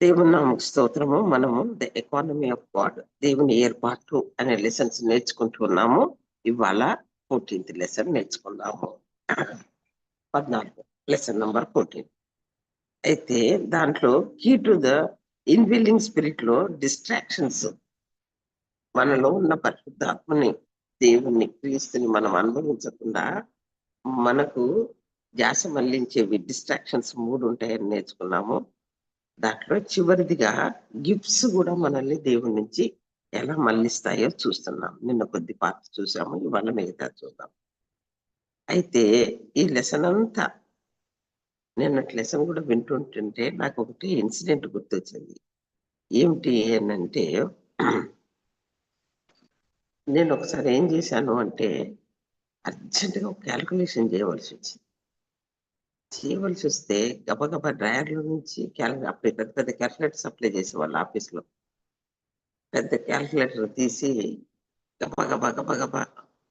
దేవుని నామకు స్తోత్రము. మనము ద ఎకానమీ ఆఫ్ గాడ్ దేవుని ఏర్పాటు అనే లెసన్స్ నేర్చుకుంటూ ఉన్నాము. ఇవాళ ఫోర్టీన్త్ లెసన్ నేర్చుకున్నాము పద్నాలుగు లెసన్ నంబర్ ఫోర్టీన్ అయితే దాంట్లో కీ టు ద ఇన్విల్లింగ్ స్పిరిట్లో డిస్ట్రాక్షన్స్ మనలో ఉన్న పరిశుద్ధాత్మని దేవుణ్ణి క్రీస్తుని మనం అనుభవించకుండా మనకు ధ్యాస మళ్ళించేవి డిస్ట్రాక్షన్స్ మూడు ఉంటాయని నేర్చుకున్నాము. దాంట్లో చివరిదిగా గిఫ్ట్స్ కూడా మనల్ని దేవుడి నుంచి ఎలా మళ్ళిస్తాయో చూస్తున్నాం. నిన్న కొద్ది పార్ట్ చూసాము ఇవాళ మిగతా చూద్దాం. అయితే ఈ లెసన్ అంతా నిన్నటి లెసన్ కూడా వింటుంటుంటే నాకు ఒకటి ఇన్సిడెంట్ గుర్తొచ్చింది. ఏమిటి అంటే నేను ఒకసారి ఏం చేశాను అంటే అర్జెంటుగా ఒక క్యాల్కులేషన్ చేయవలసి వచ్చింది. చేయవలసి వస్తే గబగబా డ్రాయర్లో నుంచి క్యాల్ అప్పుడు పెద్ద పెద్ద క్యాల్కులేటర్స్ అప్లై చేసేవాళ్ళు ఆఫీస్లో. పెద్ద క్యాల్కులేటర్ తీసి గబగబా గబగబా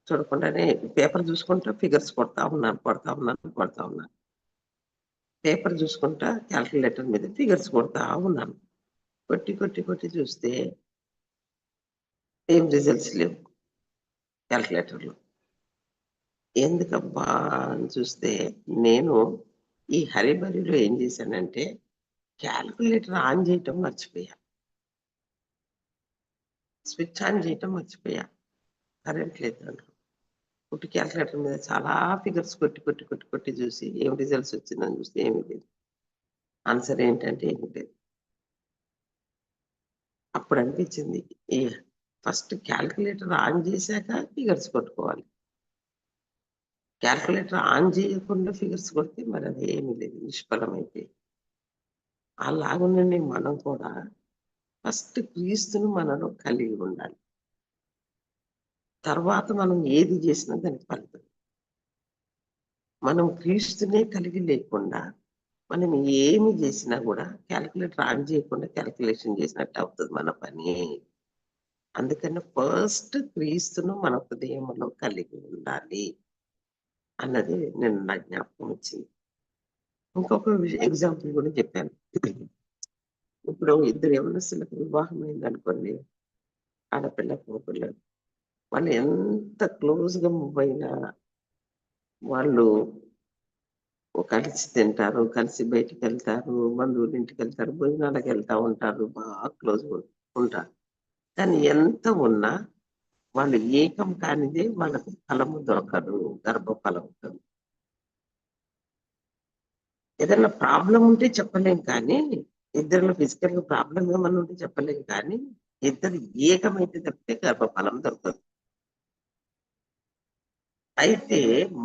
చూడకుండానే పేపర్ చూసుకుంటా ఫిగర్స్ కొడతా ఉన్నాను కొడతా ఉన్నాను కొడతా ఉన్నాను. పేపర్ చూసుకుంటా క్యాల్కులేటర్ మీద ఫిగర్స్ కొడతా ఉన్నాను. కొట్టి కొట్టి కొట్టి చూస్తే ఏం రిజల్ట్స్ లేవు క్యాల్కులేటర్లో. ఎందుకబ్బా అని చూస్తే నేను ఈ హరిబరిలో ఏం చేశానంటే క్యాల్కులేటర్ ఆన్ చేయటం మర్చిపోయా. స్విచ్ ఆన్ చేయటం మర్చిపోయా. కరెంట్ లేదు దాంట్లో పుట్టి క్యాల్కులేటర్ మీద చాలా ఫిగర్స్ కొట్టి కొట్టి కొట్టి కొట్టి చూసి ఏం రిజల్ట్స్ వచ్చిందని చూస్తే ఏమీ లేదు. ఆన్సర్ ఏంటంటే ఏమి లేదు. అప్పుడు అనిపించింది ఈ ఫస్ట్ క్యాల్కులేటర్ ఆన్ చేశాక ఫిగర్స్ కొట్టుకోవాలి. క్యాల్కులేటర్ ఆన్ చేయకుండా ఫిగర్స్ కొడితే మరి అది ఏమీ లేదు నిష్ఫలమైతే అలాగుండండి మనం కూడా ఫస్ట్ క్రీస్తును మనలో కలిగి ఉండాలి. తర్వాత మనం ఏది చేసినా దానికి ఫలితం. మనం క్రీస్తునే కలిగి లేకుండా మనం ఏమి చేసినా కూడా క్యాల్కులేటర్ ఆన్ చేయకుండా క్యాల్కులేషన్ చేసినట్టు అవుతుంది మన పని. అందుకని ఫస్ట్ క్రీస్తును మన హృదయంలో కలిగి ఉండాలి. అన్నది నేను నా జ్ఞాపకం వచ్చింది. ఇంకొక ఎగ్జాంపుల్ కూడా చెప్పాను. ఇప్పుడు ఇద్దరు యవనస్తులకు వివాహం అయింది అనుకోండి ఆడపిల్ల పిల్ల వాళ్ళు ఎంత క్లోజ్గా మూవ్ అయినా వాళ్ళు కలిసి తింటారు కలిసి బయటికి వెళ్తారు బంధువుల ఇంటికి వెళ్తారు భోజనాలకు వెళ్తా ఉంటారు బాగా క్లోజ్ ఉంటారు. కానీ ఎంత ఉన్నా వాళ్ళు ఏకం కానిదే వాళ్ళకు ఫలము దొరకదు గర్భఫలం ఉంటుంది ఏదైనా ప్రాబ్లం ఉంటే చెప్పలేం కానీ ఇద్దరిలో ఫిజికల్గా ప్రాబ్లం ఏమన్నా ఉంటే చెప్పలేం కానీ ఇద్దరు ఏకమైతే తప్పితే గర్భఫలం దొరుకుతుంది అయితే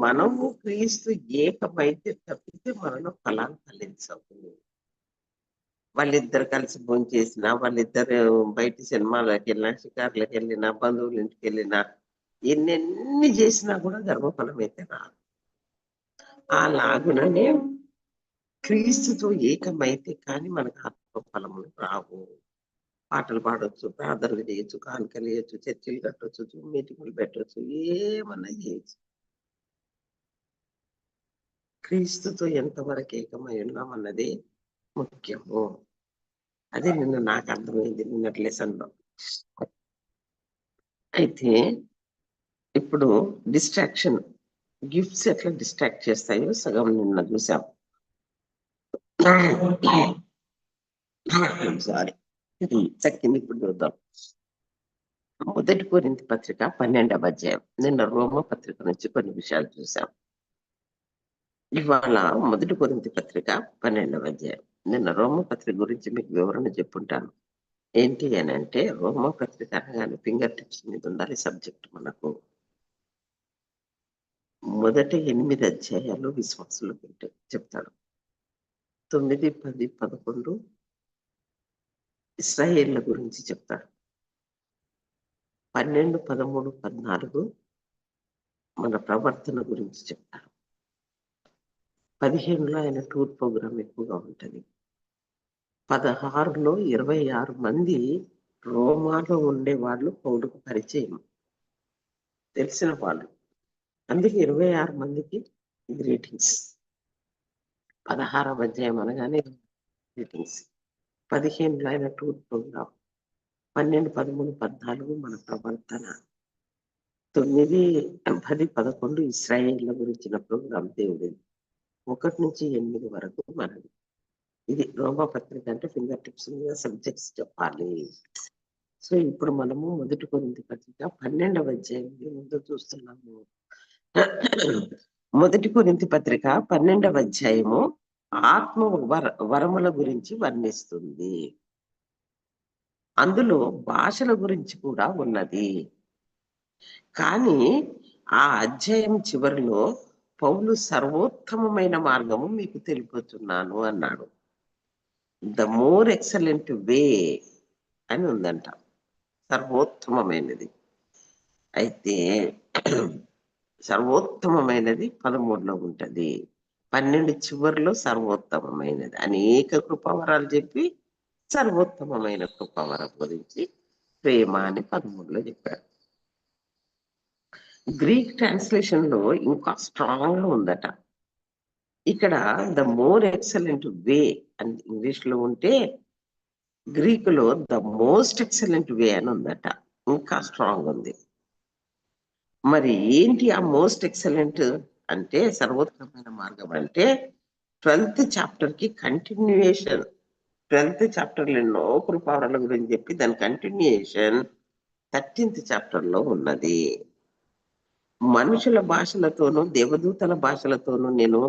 మనము క్రీస్తు ఏకమైతే తప్పితే మనలో ఫలాలు ఫలించవు. వాళ్ళిద్దరు కలిసి భోజనం చేసినా వాళ్ళిద్దరు బయట సినిమాలకు వెళ్ళినా షికార్లకు వెళ్ళినా బంధువుల ఇంటికి వెళ్ళినా ఎన్నెన్ని చేసినా కూడా గర్భఫలం అయితే రాదు. అలాగుననే క్రీస్తుతో ఏకమైతే కానీ మనకు ఆత్మఫలములు రావు. పాటలు పాడవచ్చు ప్రార్థనలు చేయొచ్చు కానుకలు వేయచ్చు చర్చలు కట్టవచ్చు మీటింగులు పెట్టవచ్చు ఏమన్నా చేయొచ్చు. క్రీస్తుతో ఎంతవరకు ఏకమై ఉన్నామన్నది ముఖ్యము. అదే నిన్న నాకు అర్థమైంది నిన్నటి లెసన్లో. అయితే ఇప్పుడు డిస్ట్రాక్షన్ గిఫ్ట్స్ ఎట్లా డిస్ట్రాక్ట్ చేస్తాయో సగం నిన్న చూసాం. సారీ చక్కింది ఇప్పుడు చూద్దాం. మొదటి కోరింతి పత్రిక పన్నెండవ అధ్యాయం. నిన్న రోమ పత్రిక నుంచి కొన్ని విషయాలు చూసాం. ఇవాళ మొదటి కొరింతి పత్రిక పన్నెండవ అధ్యాయం. నిన్న రోమ పత్రిక గురించి మీకు వివరణ చెప్పుంటాను. ఏంటి అని అంటే రోమ పత్రిక అనగానే ఫింగర్ టిప్స్ మీద ఉండాలి సబ్జెక్ట్ మనకు. మొదటి ఎనిమిది అధ్యాయాలు విశ్వాసులు చెప్తాడు. తొమ్మిది పది పదకొండు ఇస్రాయేళ్ళ గురించి చెప్తాడు. పన్నెండు పదమూడు పద్నాలుగు మన ప్రవర్తన గురించి చెప్తారు పదిహేనులో ఆయన టూర్ ప్రోగ్రామ్ ఎక్కువగా ఉంటుంది. పదహారులో ఇరవై ఆరు మంది రోమాలో ఉండే వాళ్ళు పౌరుకు పరిచయం. తెలిసిన వాళ్ళు. అందుకే ఇరవై ఆరు మందికి గ్రీటింగ్స్ పదహారవ అధ్యాయం అనగానే గ్రీటింగ్స్ పదిహేనులో ఆయన టూర్ ప్రోగ్రాం పన్నెండు పదమూడు పద్నాలుగు మన ప్రవర్తన. తొమ్మిది పది పదకొండు ఇస్రాయేళ్ళ గురించిన ప్రోగ్రాం దేవుడి. ఒకటి నుంచి ఎనిమిది వరకు మనది. ఇది రోమా పత్రిక అంటే ఫింగర్ టిప్స్ మీద సబ్జెక్ట్స్ చెప్పాలి. సో ఇప్పుడు మనము మొదటి కొరింది పత్రిక పన్నెండవ అధ్యాయం ముందు చూస్తున్నాము. మొదటి కొరింతి పత్రిక పన్నెండవ అధ్యాయము ఆత్మ వర వరముల గురించి వర్ణిస్తుంది. అందులో భాషల గురించి కూడా ఉన్నది. కానీ ఆ అధ్యాయం చివరిలో పౌలు సర్వోత్తమమైన మార్గము మీకు తెలిపోతున్నాను అన్నాడు. ద మోర్ ఎక్సలెంట్ వే అని ఉందంట. సర్వోత్తమమైనది. అయితే సర్వోత్తమమైనది పదమూడులో ఉంటది. పన్నెండు చివరిలో సర్వోత్తమమైనది. అనేక కృపావరాలు చెప్పి సర్వోత్తమమైన కృపావరం గురించి ప్రేమ అని పదమూడులో చెప్పాడు గ్రీక్ ట్రాన్స్లేషన్లో ఇంకా స్ట్రాంగ్గా ఉందట. ఇక్కడ ద మోర్ ఎక్సలెంట్ వే అని ఇంగ్లీష్లో ఉంటే గ్రీక్లో ద మోస్ట్ ఎక్సలెంట్ వే అని ఉందట. ఇంకా స్ట్రాంగ్ ఉంది. మరి ఏంటి ఆ మోస్ట్ ఎక్సలెంట్ అంటే సర్వోత్తమైన మార్గం అంటే ట్వెల్త్ చాప్టర్కి కంటిన్యూయేషన్. ట్వెల్త్ చాప్టర్లో ఎన్నో కృపావరాల గురించి చెప్పి దాని కంటిన్యూయేషన్ థర్టీన్త్ చాప్టర్లో ఉన్నది. మనుషుల భాషలతోనూ దేవదూతల భాషలతోనూ నేను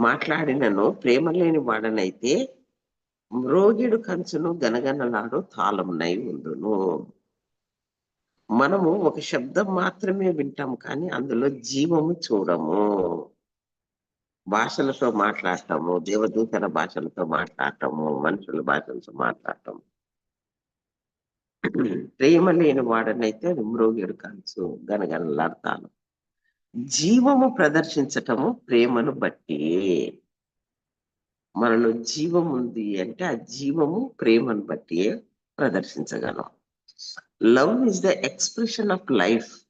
మాట్లాడినను ప్రేమ లేని వాడనైతే మ్రోగిడు కంచును గనగనలాడు తాళమునై ఉండును. మనము ఒక శబ్దం మాత్రమే వింటాం కానీ అందులో జీవము చూడము. భాషలతో మాట్లాడటము దేవదూతల భాషలతో మాట్లాడటము మనుషుల భాషలతో మాట్లాడటము. ప్రేమ లేని వాడనైతే అది మ్రోగిడు కంచు గనగనలాడతాను. జీవము ప్రదర్శించటము ప్రేమను బట్టి. మనలో జీవం ఉంది అంటే ఆ జీవము ప్రేమను బట్టి ప్రదర్శించగలం. Love is the expression of life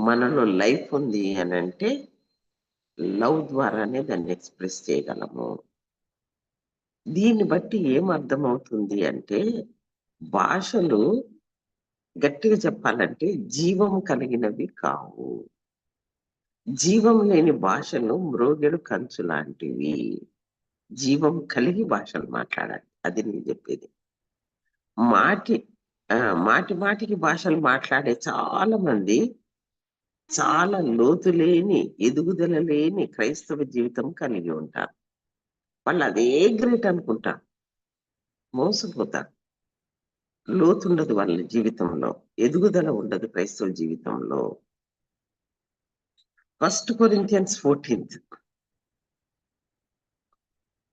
మనలో లైఫ్ ఉంది అని అంటే లవ్ ద్వారానే దాన్ని ఎక్స్ప్రెస్ చేయగలము. దీన్ని బట్టి ఏం అర్థమవుతుంది అంటే భాషలు గట్టిగా చెప్పాలంటే జీవం కలిగినవి కావు. జీవం లేని భాషలు మ్రోగెడు కంచు లాంటివి. జీవం కలిగి భాషలు మాట్లాడాలి అది నేను చెప్పేది. మాటి మాటి మాటికి భాషలు మాట్లాడే చాలా మంది చాలా లోతు లేని ఎదుగుదల లేని క్రైస్తవ జీవితం కలిగి ఉంటారు. వాళ్ళు అదే గ్రేట్ అనుకుంటారు. మోసపోతారు. లోతు ఉండదు వాళ్ళ జీవితంలో. ఎదుగుదల ఉండదు క్రైస్తవుల జీవితంలో. ఫస్ట్ కొరింతియన్స్ ఫోర్టీన్త్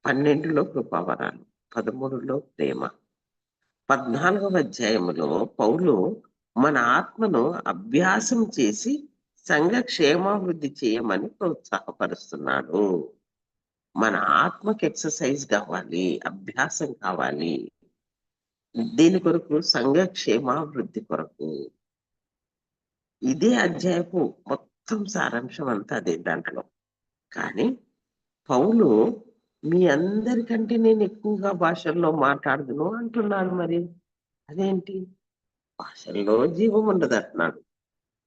పన్నెండులో కృపావరాలు పదమూడులో ప్రేమ. పద్నాలుగవ అధ్యాయములో పౌలు మన ఆత్మను అభ్యాసం చేసి సంఘ క్షేమాభివృద్ధి చేయమని ప్రోత్సాహపరుస్తున్నాడు. మన ఆత్మకి ఎక్సర్సైజ్ కావాలి అభ్యాసం కావాలి. దీని కొరకు సంఘక్షేమాభివృద్ధి కొరకు ఇదే అధ్యాయపు మొత్తం సారాంశం అంతా అదే దాంట్లో. కానీ పౌలు మీ అందరికంటే నేను ఎక్కువగా భాషల్లో మాట్లాడుదును అంటున్నాడు మరి. అదేంటి? భాషల్లో జీవం ఉండదు అంటున్నాడు.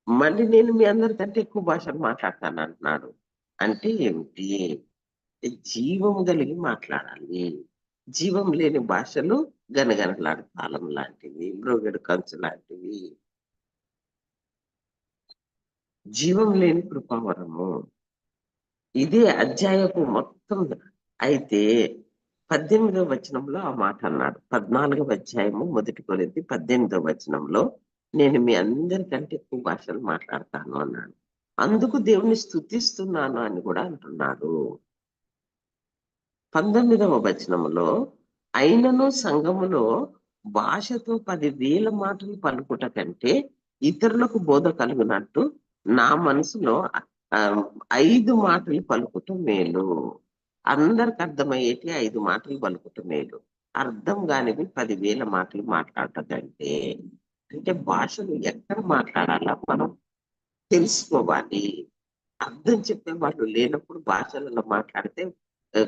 మళ్ళీ నేను మీ అందరికంటే ఎక్కువ భాషలు మాట్లాడతాను అంటున్నాడు. అంటే ఏమిటి? జీవం కలిగి మాట్లాడాలి. జీవం లేని భాషలు గనగనలాడు. తాళం లాంటివి మృగడు కంచు లాంటివి. జీవం లేని కృపావరము. ఇదే అధ్యాయపు మొత్తం. అయితే పద్దెనిమిదవ వచనంలో ఆ మాట అన్నాడు. పద్నాలుగవ అధ్యాయము మొదటి కొరింది పద్దెనిమిదవ వచనంలో నేను మీ అందరికంటే ఎక్కువ భాషలు మాట్లాడతాను అన్నాడు. అందుకు దేవుని స్థుతిస్తున్నాను అని కూడా అంటున్నాడు. పంతొమ్మిదవ వచనములో అయినను సంఘములో భాషతో పది వేల మాటలు పలుకుట కంటే ఇతరులకు బోధ కలుగునట్టు నా మనసులో ఐదు మాటలు పలుకుట మేలు. అందరికి అర్థమయ్యేటి ఐదు మాటలు పలుకుట మేలు. అర్థం కానివి పదివేల మాటలు మాట్లాడటం కంటే. అంటే భాషలు ఎక్కడ మాట్లాడాలా మనం తెలుసుకోవాలి. అర్థం చెప్పే వాళ్ళు లేనప్పుడు భాషలలో మాట్లాడితే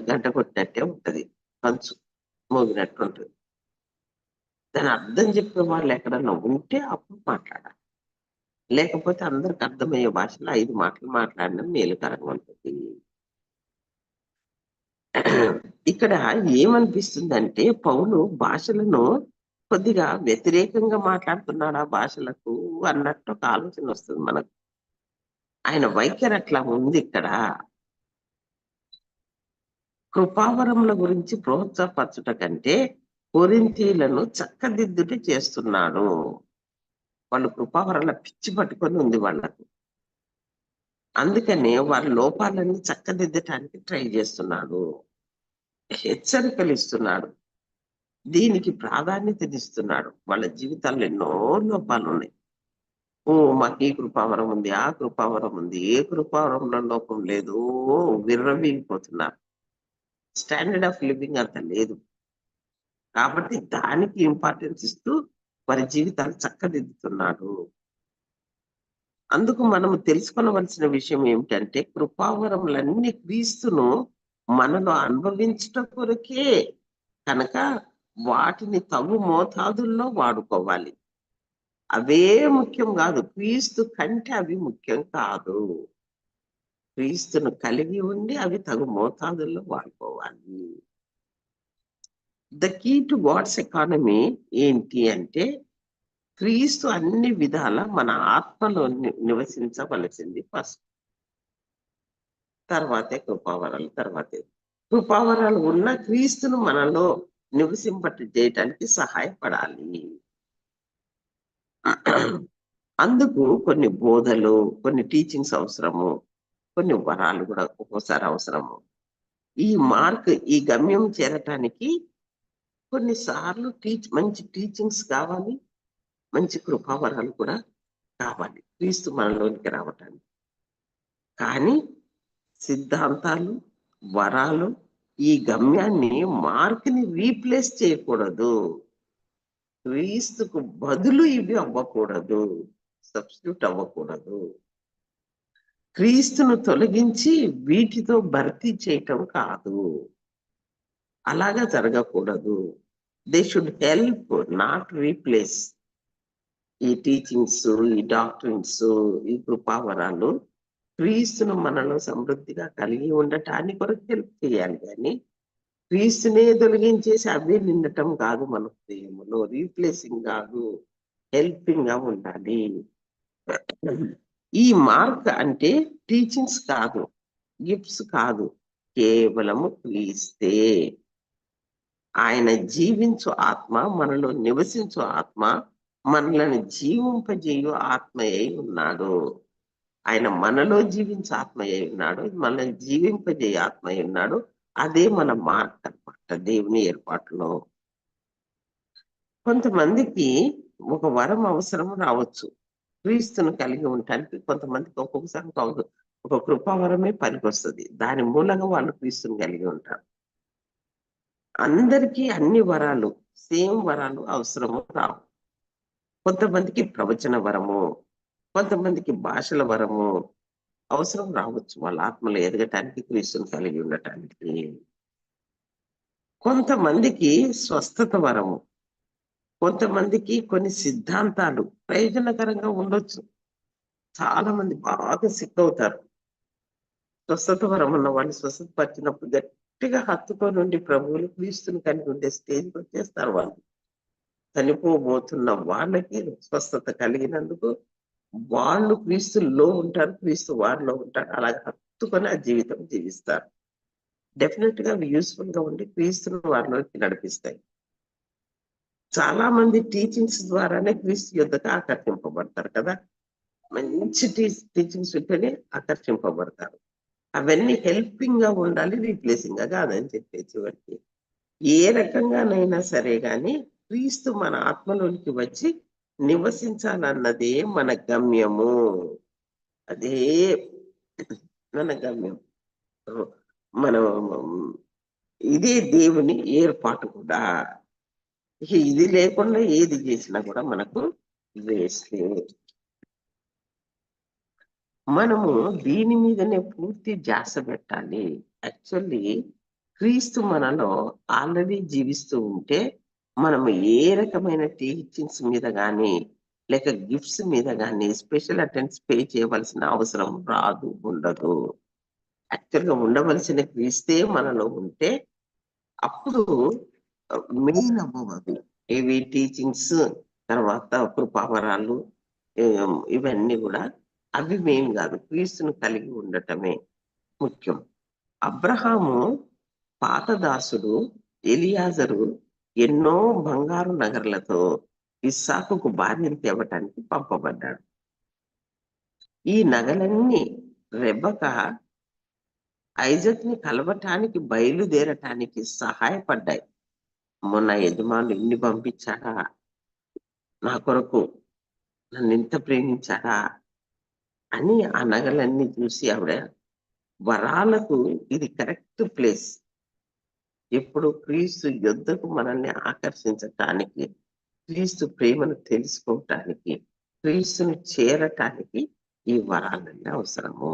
గంట కొట్టినట్టే ఉంటది. కంచు మోగినట్టు ఉంటుంది దాని అర్థం చెప్పే వాళ్ళు ఎక్కడన్నా ఉంటే అప్పుడు మాట్లాడాలి. లేకపోతే అందరికి అర్థమయ్యే భాషలో ఐదు మాటలు మాట్లాడడం మేలుకరంగా ఉంటుంది. ఇక్కడ ఏమనిపిస్తుందంటే పౌలు భాషలను కొద్దిగా వ్యతిరేకంగా మాట్లాడుతున్నాడు ఆ భాషలకు అన్నట్టు ఒక ఆలోచన వస్తుంది మనకు. ఆయన వైఖరి అట్లా ఉంది ఇక్కడ. కృపావరముల గురించి ప్రోత్సాహపరచుట కంటే కొరింతీలను చక్కదిద్దుట చేస్తున్నాడు. వాళ్ళు కృపావరాల పిచ్చి పట్టుకొని ఉంది వాళ్ళకు. అందుకనే వారి లోపాలన్నీ చక్కదిద్దటానికి ట్రై చేస్తున్నాడు. హెచ్చరికలు ఇస్తున్నాడు. దీనికి ప్రాధాన్యతనిస్తున్నాడు. వాళ్ళ జీవితాల్లో ఎన్నో లోపాలు ఉన్నాయి ఓ మాకు ఈ కృపావరం ఉంది ఆ కృపావరం ఉంది ఏ కృపావరంలో లోపం లేదు. విర్రవీగిపోతున్నారు. స్టాండర్డ్ ఆఫ్ లివింగ్ అంత లేదు. కాబట్టి దానికి ఇంపార్టెన్స్ ఇస్తూ వారి జీవితాలు చక్కదిద్దుతున్నాడు. అందుకు మనము తెలుసుకొనవలసిన విషయం ఏమిటంటే కృపావరములన్నీ క్రీస్తును మనలో అనుభవించట కొరకే కనుక వాటిని తగు మోతాదుల్లో వాడుకోవాలి. అవే ముఖ్యం కాదు క్రీస్తు కంటే అవి ముఖ్యం కాదు. క్రీస్తును కలిగి ఉండి అవి తగు మోతాదుల్లో వాడుకోవాలి. The key to God's economy ఏంటి అంటే క్రీస్తు అన్ని విధాల మన ఆత్మలో నివసించవలసింది ఫస్ట్ తర్వాతే కృపావరాలు తర్వాతే. కృపావరాలు ఉన్న క్రీస్తును మనలో నివసింపట్టు చేయటానికి సహాయపడాలి. అందుకు కొన్ని బోధలు కొన్ని టీచింగ్స్ అవసరము. కొన్ని వరాలు కూడా ఒక్కోసారి అవసరము. ఈ మార్క్ ఈ గమ్యం చేరటానికి కొన్నిసార్లు టీచ్ మంచి టీచింగ్స్ కావాలి. మంచి కృపావరాలు కూడా కావాలి. క్రీస్తు మనలోనికి రావటానికి. కానీ సిద్ధాంతాలు వరాలు ఈ గమ్యాన్ని మార్క్ని రీప్లేస్ చేయకూడదు. క్రీస్తుకు బదులు ఇవి అవ్వకూడదు. సబ్స్టిట్యూట్ అవ్వకూడదు. క్రీస్తును తొలగించి వీటితో భర్తీ చేయటం కాదు. అలాగా జరగకూడదు. They should help not replace ఈ టీచింగ్స్ ఈ డాక్టరింగ్స్ ఈ కృపావరాలు క్రీస్తును మనలో సమృద్ధిగా కలిగి ఉండటానికి కొరకు హెల్ప్ చేయాలి. కానీ క్రీస్తునే తొలగించేసి అవే నిండటం కాదు మన హృదయంలో రీప్లేసింగ్ కాదు హెల్పింగ్గా ఉండాలి. ఈ మార్క్ అంటే టీచింగ్స్ కాదు గిఫ్ట్స్ కాదు కేవలము క్రీస్తే ఆయన జీవించు ఆత్మ మనలో నివసించు ఆత్మ మనలను జీవింపజేయు ఆత్మ అయి ఉన్నాడు. ఆయన మనలో జీవించే ఆత్మ అయి ఉన్నాడు మనల్ని జీవింపజేయ ఆత్మ అయి ఉన్నాడు. అదే మన మార్క్ అనమాట దేవుని ఏర్పాటులో. కొంతమందికి ఒక వరం అవసరం రావచ్చు. క్రీస్తును కలిగి ఉండటానికి కొంతమందికి ఒక్కొక్కసారి ఒక- ఒక కృపావరమే పనికొస్తుంది. దాని మూలంగా వాళ్ళు క్రీస్తుని కలిగి ఉంటారు. అందరికీ అన్ని వరాలు సేమ్ వరాలు అవసరము రావు. కొంతమందికి ప్రవచన వరము కొంతమందికి భాషల వరము అవసరం రావచ్చు. వాళ్ళ ఆత్మలు ఎదగటానికి క్రీస్తుని కలిగి ఉండటానికి. కొంతమందికి స్వస్థత వరము కొంతమందికి కొన్ని సిద్ధాంతాలు ప్రయోజనకరంగా ఉండొచ్చు. చాలా మంది బాగా సిక్ అవుతారు. స్వస్థత వరం ఉన్న వాళ్ళు స్వస్థత పరిచినప్పుడు గట్టిగా హత్తుకొని ఉండి ప్రభువులు క్రీస్తుని కలిగి ఉండే స్టేజ్కి వచ్చేస్తారు వాళ్ళు. చనిపోబోతున్న వాళ్ళకి స్వస్థత కలిగినందుకు వాళ్ళు క్రీస్తుల్లో ఉంటారు క్రీస్తు వారిలో ఉంటారు. అలాగే హత్తుకొని ఆ జీవితం జీవిస్తారు. డెఫినెట్గా అవి యూస్ఫుల్గా ఉండి క్రీస్తును వారిలోకి నడిపిస్తాయి. చాలా మంది టీచింగ్స్ ద్వారానే క్రీస్తు యుద్ధకు ఆకర్షింపబడతారు కదా. మంచి టీ టీచింగ్స్ ఉంటేనే ఆకర్షింపబడతారు. అవన్నీ హెల్పింగ్గా ఉండాలి రీప్లేసింగ్గా కాదని చెప్పేసి వాటికి ఏ రకంగానైనా సరే కానీ క్రీస్తు మన ఆత్మలోనికి వచ్చి నివసించాలన్నదే మన గమ్యము. అదే మన గమ్యం. మనం ఇదే దేవుని ఏర్పాటు కూడా. ఇక ఇది లేకుండా ఏది చేసినా కూడా మనకు వేస్ట్. మనము దీని మీదనే పూర్తి ధ్యాస పెట్టాలి. యాక్చువల్లీ క్రీస్తు మనలో ఆల్రెడీ జీవిస్తూ ఉంటే మనము ఏ రకమైన టీచింగ్స్ మీద కానీ లేక గిఫ్ట్స్ మీద కానీ స్పెషల్ అటెండ్స్ పే చేయవలసిన అవసరం రాదు ఉండదు. యాక్చువల్గా ఉండవలసిన క్రీస్తే మనలో ఉంటే అప్పుడు మెయిన్ అవ్వదు ఇవి టీచింగ్స్ తర్వాత కృపావరాలు ఇవన్నీ కూడా అవి మెయిన్ కాదు. క్రీస్తును కలిగి ఉండటమే ముఖ్యం. అబ్రహాము పాతదాసుడు ఎలియాజరు ఎన్నో బంగారు నగర్లతో ఇస్సాకుకు బాధ్యత ఇవ్వటానికి పంపబడ్డాడు. ఈ నగలన్నీ రెబ్బక ఐజక్ని కలవటానికి బయలుదేరటానికి సహాయపడ్డాయి. మొన్న యజమానులు ఇన్ని పంపించాడా నా కొరకు నన్ను ఇంత ప్రేమించాడా అని ఆ నగలన్నీ చూసి ఆవిడ వరాలకు ఇది కరెక్ట్ ప్లేస్. ఎప్పుడు క్రీస్తు యుద్ధకు మనల్ని ఆకర్షించటానికి క్రీస్తు ప్రేమను తెలుసుకోవటానికి క్రీస్తుని చేరటానికి ఈ వరాలన్నీ అవసరము.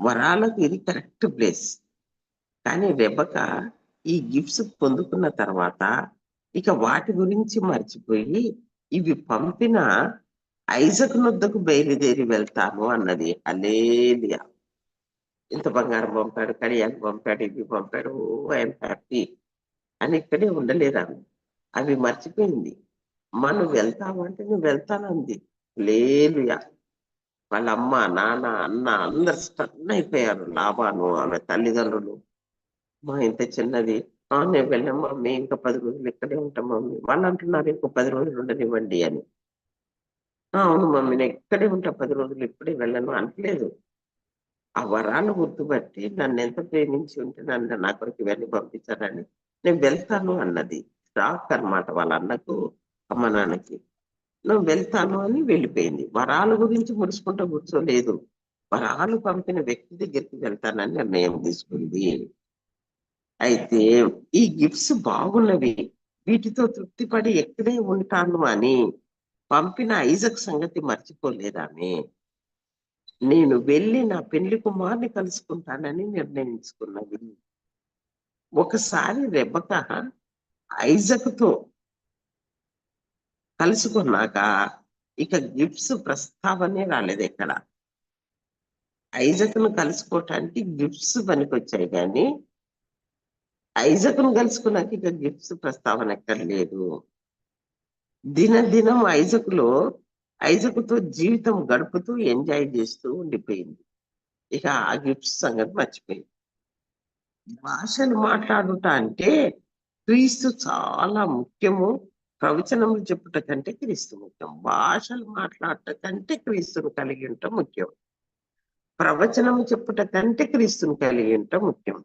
వరాలకు ఇది కరెక్ట్ ప్లేస్. కానీ రెబక ఈ గిఫ్ట్స్ పొందుకున్న తర్వాత ఇక వాటి గురించి మర్చిపోయి ఇవి పంపిన ఐజక్ నొద్దకు బయలుదేరి వెళ్తాను అన్నది అలేలియా ఇంత బంగారం పంపాడు కడియాలు పంపాడు ఇవి పంపాడు ఓ ఐఎమ్ హ్యాపీ అని ఇక్కడే ఉండలేదు అవి మర్చిపోయింది. మనం వెళ్తామంటే నువ్వు వెళ్తానంది. లేలుయా వాళ్ళ అమ్మ నాన్న అన్న అందరు స్టన్ అయిపోయారు. లాభాను ఆమె తల్లిదండ్రులు. మా ఇంత చిన్నది. నేను వెళ్ళాం మమ్మీ ఇంకా పది రోజులు ఇక్కడే ఉంటాం మమ్మీ. వాళ్ళు అంటున్నారు ఇంకో పది రోజులు ఉండనివ్వండి అని. అవును మమ్మీ నేను ఇక్కడే ఉంటా పది రోజులు ఇప్పుడే వెళ్ళను అనట్లేదు. ఆ వరాలు గుర్తుపట్టి నన్ను ఎంత ప్రేమించి ఉంటే నన్ను నా కొరకు వెళ్ళి పంపించారని నేను వెళ్తాను అన్నది. షాక్ అనమాట వాళ్ళ అన్నకు అమ్మ నాన్నకి. నువ్వు వెళ్తాను అని వెళ్ళిపోయింది. వరాల గురించి ముడుచుకుంటూ కూర్చోలేదు. వరాలు పంపిన వ్యక్తి దగ్గరికి వెళ్తానని నిర్ణయం తీసుకుంది. అయితే ఈ గిఫ్ట్స్ బాగున్నవి. వీటితో తృప్తిపడి ఎక్కడే ఉంటాను అని పంపిన ఐజక్ సంగతి మర్చిపోలేదామె. నేను వెళ్ళి నా పెళ్ళి కుమార్ని కలుసుకుంటానని నిర్ణయించుకున్నది. ఒకసారి రెబ్బక ఐజక్తో కలుసుకున్నాక ఇక గిఫ్ట్స్ ప్రస్తావనే రాలేదు ఎక్కడ. ఐజక్ను కలుసుకోవటానికి గిఫ్ట్స్ పనికొచ్చాయి కానీ ఐజకును కలుసుకున్నాక ఇక గిఫ్ట్స్ ప్రస్తావన ఎక్కడ లేదు. దినదినం ఐజకులో ఐజకుతో జీవితం గడుపుతూ ఎంజాయ్ చేస్తూ ఉండిపోయింది. ఇక ఆ గిఫ్ట్స్ సంగతి మర్చిపోయింది. భాషలు మాట్లాడుట అంటే క్రీస్తు చాలా ముఖ్యము. ప్రవచనములు చెప్పుట కంటే క్రీస్తు ముఖ్యం. భాషలు మాట్లాడట కంటే క్రీస్తును కలిగి ఉండటం ముఖ్యం. ప్రవచనము చెప్పుట కంటే క్రీస్తును కలిగి ఉండటం ముఖ్యం.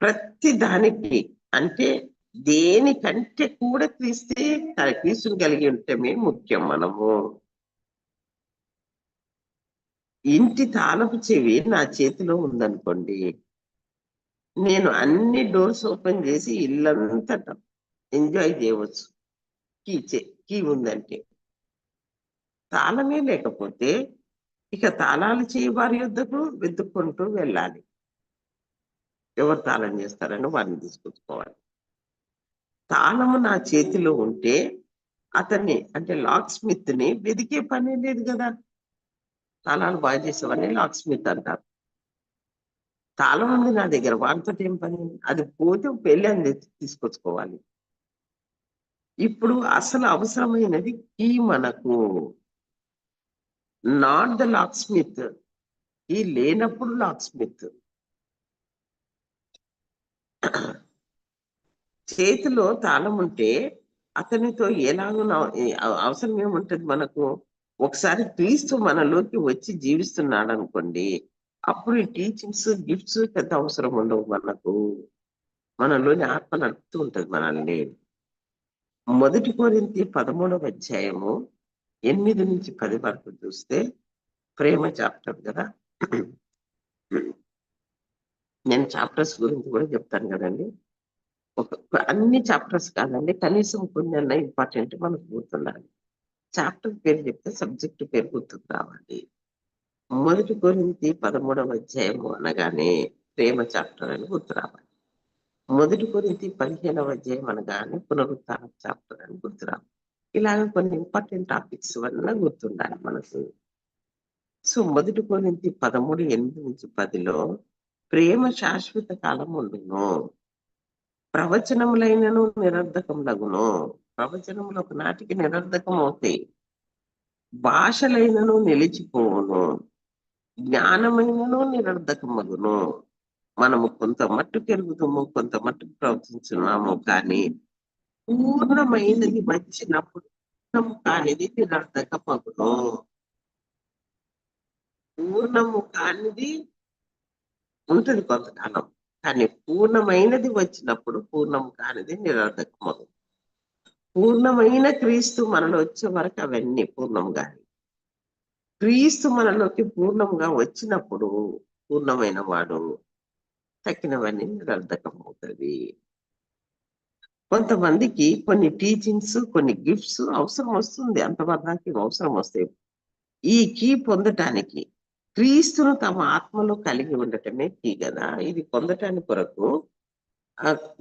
ప్రతి దానికి అంటే దేనికంటే కూడా క్రీస్తే క్రీస్తుని కలిగి ఉండటమే ముఖ్యం మనము. ఇంటి తాళపు చెవి నా చేతిలో ఉందనుకోండి నేను అన్ని డోర్స్ ఓపెన్ చేసి ఇల్లంతట ఎంజాయ్ చేయవచ్చు. కీ చే కీ ఉందంటే. తాళమే లేకపోతే ఇక తాళాలు చేయి వారి యొద్దకు వెతుక్కుంటూ వెళ్ళాలి. ఎవరు తాళం చేస్తారని వారిని తీసుకొచ్చుకోవాలి. తాళము నా చేతిలో ఉంటే అతన్ని అంటే లాక్ స్మిత్ని వెదికే పని లేదు కదా. తాళాలు బాగా చేసేవాడిని లాక్ స్మిత్ అంటారు. తాళం ఉంది నా దగ్గర వాటితో ఏం పని? అది పోతే పెళ్ళి అని తీసుకొచ్చుకోవాలి. ఇప్పుడు అసలు అవసరమైనది ఈ మనకు నాట్ ద లాక్ స్మిత్ ఈ లేనప్పుడు లాక్ స్మిత్ చేతిలో తాళం ఉంటే అతనితో ఎలాగో అవసరం ఏముంటది మనకు? ఒకసారి క్రీస్తు మనలోకి వచ్చి జీవిస్తున్నాడు అనుకోండి అప్పుడు ఈ టీచింగ్స్ గిఫ్ట్స్ పెద్ద అవసరం ఉండవు మనకు. మనలోని ఆత్మ నడుపుతూ ఉంటది మనల్ని. మొదటి కోరింది పదమూడవ అధ్యాయము ఎనిమిది నుంచి పది వరకు చూస్తే ప్రేమ చాప్టర్ కదా? నేను చాప్టర్స్ గురించి కూడా చెప్తాను కదండి. అన్ని చాప్టర్స్ కాదండి కనీసం కొన్ని అన్న ఇంపార్టెంట్ మనకు గుర్తుండాలి. చాప్టర్ పేరు చెప్తే సబ్జెక్ట్ పేరు గుర్తుకు రావాలి మొదటి గురించి పదమూడవ అధ్యాయము అనగానే ప్రేమ చాప్టర్ అని గుర్తు రావాలి. మొదటి కొరింతి పదిహేనవ అధ్యాయం అనగానే పునరుత్థాన చాప్టర్ అని గుర్తురా ఇలాగ కొన్ని ఇంపార్టెంట్ టాపిక్స్ వల్ల గుర్తుండాలి మనసు సో మొదటి కొరింతి పదమూడు ఎనిమిది నుంచి పదిలో ప్రేమ శాశ్వత కాలం ఉండును ప్రవచనములైనను నిరర్ధకములగును. ప్రవచనములు ఒక నాటికి నిరర్ధకం అవుతాయి భాషలైనను నిలిచిపోవును. జ్ఞానమైనను నిరర్ధకమగును. మనము కొంత మట్టుకు ఎరుగుతాము కొంత మట్టుకు ప్రవర్తించున్నాము కానీ పూర్ణమైనది వచ్చినప్పుడు పూర్ణము కానిది నిరర్ధకమగును. పూర్ణము కానిది ఉంటుంది కొంతకాలం కానీ పూర్ణమైనది వచ్చినప్పుడు పూర్ణం కానిది నిరర్ధకమగును పూర్ణమైన క్రీస్తు మనలో వచ్చే వరకు అవన్నీ పూర్ణంగా క్రీస్తు మనలోకి పూర్ణంగా వచ్చినప్పుడు పూర్ణమైన వాడు తక్కినవన్నీ నిరర్ధకం అవుతుంది కొంతమందికి కొన్ని టీచింగ్స్ కొన్ని గిఫ్ట్స్ అవసరం వస్తుంది. అంతవరకు అవసరం వస్తాయి. ఈ కీ పొందటానికి క్రీస్తును తమ ఆత్మలో కలిగి ఉండటమే కీ కదా? ఇది పొందటానికి కొరకు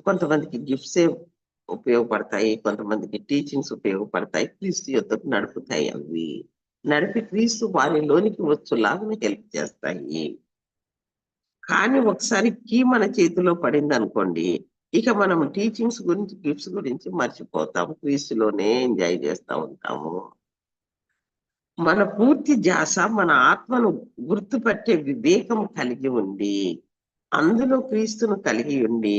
కొంతమందికి గిఫ్ట్సే ఉపయోగపడతాయి కొంతమందికి టీచింగ్స్ ఉపయోగపడతాయి క్రీస్తు యొక్కకు నడుపుతాయి అవి. నడిపి క్రీస్తు వారిలోనికి వచ్చులాగా హెల్ప్ చేస్తాయి. కానీ ఒకసారి కీ మన చేతిలో పడింది అనుకోండి ఇక మనం టీచింగ్స్ గురించి గిఫ్ట్స్ గురించి మర్చిపోతాము క్రీస్తులోనే ఎంజాయ్ చేస్తూ ఉంటాము. మన పూర్తి ధ్యాస మన ఆత్మను గుర్తుపట్టే వివేకం కలిగి ఉండి అందులో క్రీస్తును కలిగి ఉండి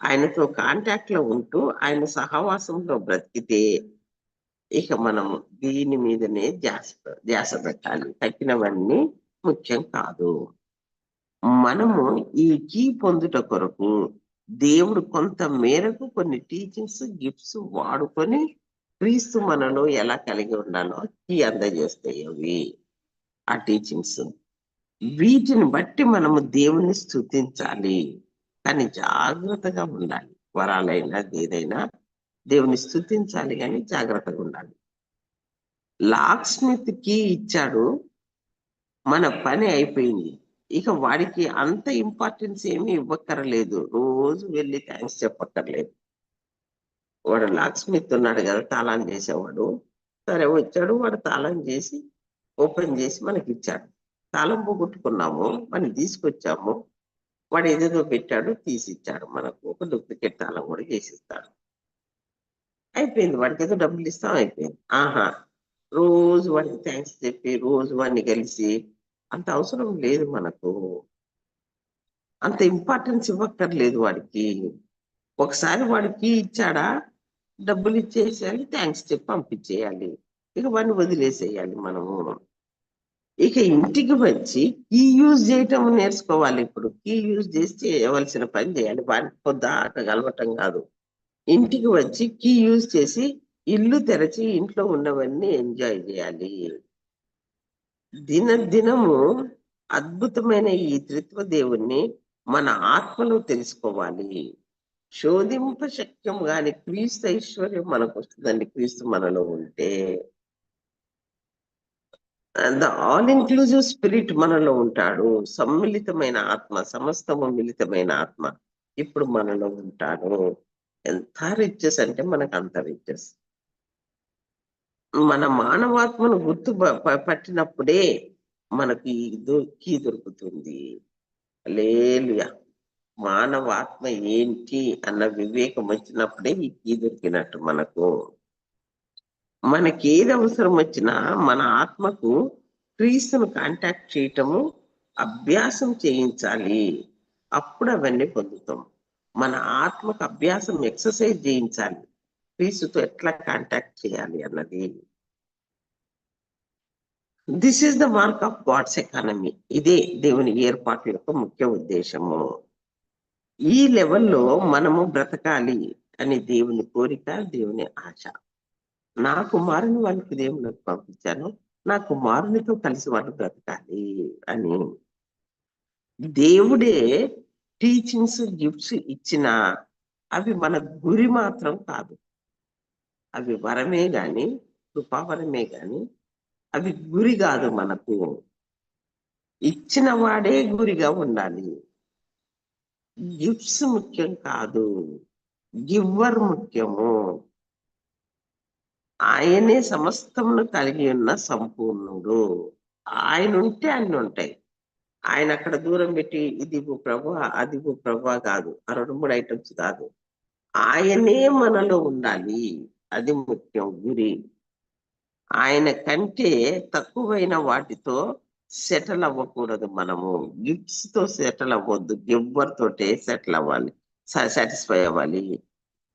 ఆయనతో కాంటాక్ట్లో ఉంటూ ఆయన సహవాసంలో బ్రతికితే ఇక మనం దీని మీదనే ధ్యాస ధ్యాస పెట్టాలి. తగ్గినవన్నీ ముఖ్యం కాదు. మనము ఈ కీ పొందుట కొరకు దేవుడు కొంత మేరకు కొన్ని టీచింగ్స్ గిఫ్ట్స్ వాడుకొని క్రీస్తు మనలో ఎలా కలిగి ఉండాలో కీ అందజేస్తాయి అవి. ఆ టీచింగ్స్ వీటిని బట్టి మనము దేవుని స్థుతించాలి కానీ జాగ్రత్తగా ఉండాలి. వరాలైనా ఏదైనా దేవుని స్థుతించాలి కానీ జాగ్రత్తగా ఉండాలి. లాక్ స్మిత్కి ఇచ్చాడు మన పని అయిపోయింది. ఇక వాడికి అంత ఇంపార్టెన్స్ ఏమీ ఇవ్వక్కర్లేదు. రోజు వెళ్ళి థ్యాంక్స్ చెప్పక్కర్లేదు. వాడు లాక్ స్మిత్ ఉన్నాడు కదా తాళం చేసేవాడు. సరే వచ్చాడు వాడు తాళం చేసి ఓపెన్ చేసి మనకి ఇచ్చాడు తాళం పోగొట్టుకున్నాము మనం తీసుకొచ్చాము. వాడు ఏదేదో పెట్టాడు తీసి ఇచ్చాడు మనకు ఒక డూప్లికేట్ తాళం కూడా చేసిస్తాడు. అయిపోయింది. వాడికి ఏదో డబ్బులు ఇస్తాం అయిపోయింది. ఆహా రోజు వాడికి థ్యాంక్స్ చెప్పి రోజు వాడిని కలిసి అంత అవసరం లేదు మనకు. అంత ఇంపార్టెన్స్ ఇవ్వక్కర్లేదు వాడికి. ఒకసారి వాడికి ఇచ్చాడా డబ్బులు ఇచ్చేసేయాలి థ్యాంక్స్ చెప్పి పంపించేయాలి. ఇక వాడిని వదిలేసేయాలి మనము. ఇక ఇంటికి వచ్చి కీ యూజ్ చేయటం నేర్చుకోవాలి ఇప్పుడు. కీ యూజ్ చేసి చేయవలసిన పని చేయాలి. వాడికి పొద్దాక కలవటం కాదు. ఇంటికి వచ్చి కీ యూజ్ చేసి ఇల్లు తెరచి ఇంట్లో ఉన్నవన్నీ ఎంజాయ్ చేయాలి. దినదినము అద్భుతమైన ఈ త్రిత్వ దేవుణ్ణి మన ఆత్మలో తెలుసుకోవాలి. శోధింప శక్యం గాని క్రీస్తు ఐశ్వర్యం మనకు వస్తుందండి. క్రీస్తు మనలో ఉంటే ద ఆల్ ఇంక్లూజివ్ స్పిరిట్ మనలో ఉంటాడు. సమ్మిళితమైన ఆత్మ సమస్తము మిళితమైన ఆత్మ ఇప్పుడు మనలో ఉంటాడు. ఎంత రిచెస్ అంటే మనకు అంత రిచెస్ మన మానవాత్మను గుర్తు పట్టినప్పుడే మనకి కీ దొరుకుతుంది. లేలుయా మానవాత్మ ఏంటి అన్న వివేకం వచ్చినప్పుడే ఈ దొరికినట్టు మనకు. మనకి ఏది అవసరం వచ్చినా మన ఆత్మకు క్రీస్తును కాంటాక్ట్ చేయటము అభ్యాసం చేయించాలి. అప్పుడు అవన్నీ పొందుతాం. మన ఆత్మకు అభ్యాసం ఎక్సర్సైజ్ చేయించాలి. క్రీస్తుతో ఎట్లా కాంటాక్ట్ చేయాలి అన్నది. This is the mark of God's economy ఇదే దేవుని ఏర్పాటు యొక్క ముఖ్య ఉద్దేశము. ఈ లెవెల్లో మనము బ్రతకాలి అని దేవుని కోరిక దేవుని ఆశ. నా కుమారుని వాళ్ళకి దేవునికి పంపించాను. నా కుమారునితో కలిసి వాళ్ళు బ్రతకాలి అని. దేవుడే టీచింగ్స్ గిఫ్ట్స్ ఇచ్చిన అవి మన గురి మాత్రం కాదు. అవి వరమే గాని కృపావరమే గాని అవి గురి కాదు మనకు. ఇచ్చిన వాడే గురిగా ఉండాలి. గిఫ్ట్స్ ముఖ్యం కాదు. గివ్వర్ ముఖ్యము. ఆయనే సమస్తమును కలిగి ఉన్న సంపూర్ణుడు. ఆయన ఉంటే అన్ని ఉంటాయి ఆయన అక్కడ దూరం పెట్టి ఇది ప్రభు అది ప్రభు కాదు. ఆ రెండు మూడు ఐటమ్స్ కాదు. ఆయనే మనలో ఉండాలి. అది ముఖ్యం గురి. ఆయన కంటే తక్కువైన వాటితో సెటిల్ అవ్వకూడదు మనము. గిఫ్ట్స్తో సెటిల్ అవ్వద్దు గివ్వర్ తోటే సెటిల్ అవ్వాలి సాటిస్ఫై అవ్వాలి.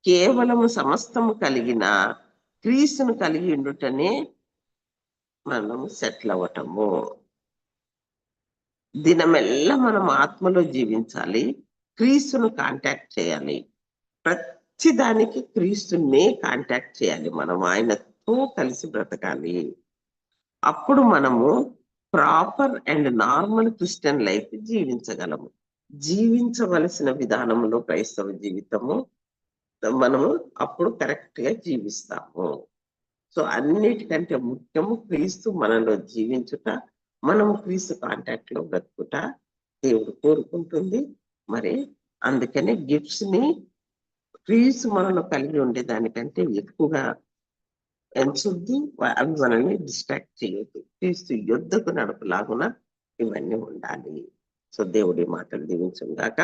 కేవలము సమస్తము కలిగిన క్రీస్తును కలిగి ఉండుటనే మనము సెటిల్ అవ్వటము దినమెల్లా మనం ఆత్మలో జీవించాలి. క్రీస్తును కాంటాక్ట్ చేయాలి. ప్రతి దానికి క్రీస్తునే కాంటాక్ట్ చేయాలి. మనం ఆయనతో కలిసి బ్రతకాలి. అప్పుడు మనము proper and normal Christian life జీవించగలము. జీవించవలసిన విధానంలో క్రైస్తవ జీవితము మనము అప్పుడు కరెక్ట్గా జీవిస్తాము. సో అన్నిటికంటే ముఖ్యము క్రీస్తు మనలో జీవించుట మనము క్రీస్తు కాంటాక్ట్లో బ్రతుకుట దేవుడు కోరుకుంటుంది. మరి అందుకనే గిఫ్ట్స్ని క్రీస్తు మనలో కలిగి ఉండే దానికంటే ఎక్కువగా ఎంచుద్ది అవి మనల్ని డిస్ట్రాక్ట్ చేయొద్దు. క్రీస్తు యుద్ధకు నడుపులాగున ఇవన్నీ ఉండాలి. సో దేవుడి మాటలు దీవించును గాక.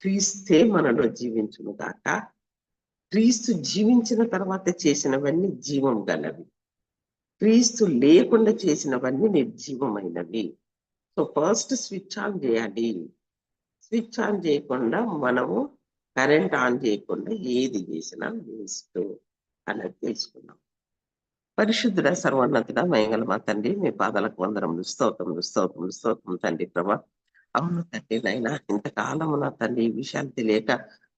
క్రీస్తే మనలో జీవించును గాక. క్రీస్తు జీవించిన తర్వాత చేసినవన్నీ జీవం గలవి. క్రీస్తు లేకుండా చేసినవన్నీ నిర్జీవమైనవి. సో ఫస్ట్ స్విచ్ ఆన్ చేయాలి. స్విచ్ ఆన్ చేయకుండా మనము కరెంట్ ఆన్ చేయకుండా ఏది చేసినా వేస్ట్ అన్నది తెలుసుకున్నాం పరిశుద్ధుడ సర్వోన్నతుడ మయంగల మా తండ్రి మీ పాదాలకు వందరములు స్తోత్రములు స్తోత్రములు స్తోత్రం తండ్రి ప్రభా. అవును తండ్రి నాయన ఇంతకాలము నా తండ్రి ఈ విషయాలు తెలియక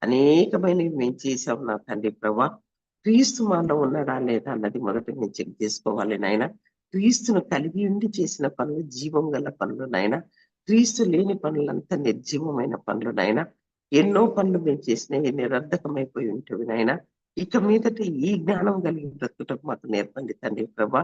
అనేకమైనవి మేము చేసాం నా తండ్రి ప్రభా. క్రీస్తు మాలో ఉన్నాడా లేదా అన్నది మొదట మేము చెక్ చేసుకోవాలి నాయన. క్రీస్తును కలిగి ఉండి చేసిన పనులు జీవం గల పనులు నాయన. క్రీస్తు లేని పనులంతా నిర్జీవమైన పనులు నాయన. ఎన్నో పనులు మేము చేసినాయి నిరర్ధకమైపోయి ఉంటుంది నాయనా. ఇక మీదట ఈ జ్ఞానం కలిగి బ్రతుకుటకు మాకు నేర్పండి తండ్రి ప్రభా.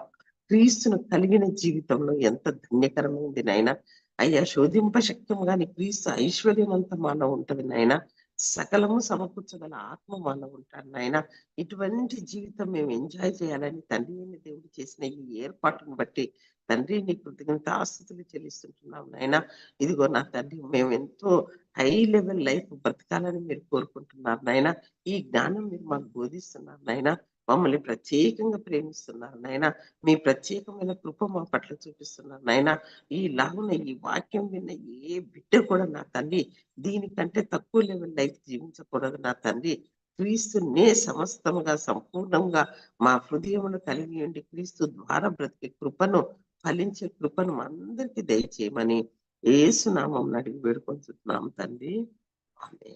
క్రీస్తును కలిగిన జీవితంలో ఎంత ధన్యకరమైంది నాయన. అయ్యా శోధింప శక్యం గాని క్రీస్తు ఐశ్వర్యమంతా మాలో ఉంటది నాయన. సకలము సమకూర్చగల ఆత్మ మాలో ఉంటాడు నాయన. ఇటువంటి జీవితం మేము ఎంజాయ్ చేయాలని తండ్రి అయిన దేవుడు చేసిన ఈ ఏర్పాటును బట్టి తండ్రి నీ కృతజ్ఞత ఆస్తులు చెల్లిస్తుంటున్నాం నాయన. ఇదిగో నా తండ్రి మేము ఎంతో హై లెవెల్ లైఫ్ బ్రతకాలని మీరు కోరుకుంటున్నారు నాయన. ఈ జ్ఞానం మీరు మాకు బోధిస్తున్నారు నాయన. మమ్మల్ని ప్రత్యేకంగా ప్రేమిస్తున్నారు నాయన. మీ ప్రత్యేకమైన కృప మా పట్ల చూపిస్తున్నారు నాయన. ఈ లాగున ఈ వాక్యం విన్న ఏ బిడ్డ కూడా నా తండ్రి దీనికంటే తక్కువ లెవెల్ లైఫ్ జీవించకూడదు నా తండ్రి. క్రీస్తునే సమస్తముగా సంపూర్ణంగా మా హృదయమును కలిగి ఉండి క్రీస్తు ద్వారా బ్రతికే కృపను ఫలించే కృపను అందరికీ దయచేయమని ఏసునామం అడిగి వేడుకొంచుతున్నాం తండ్రి. ఆమె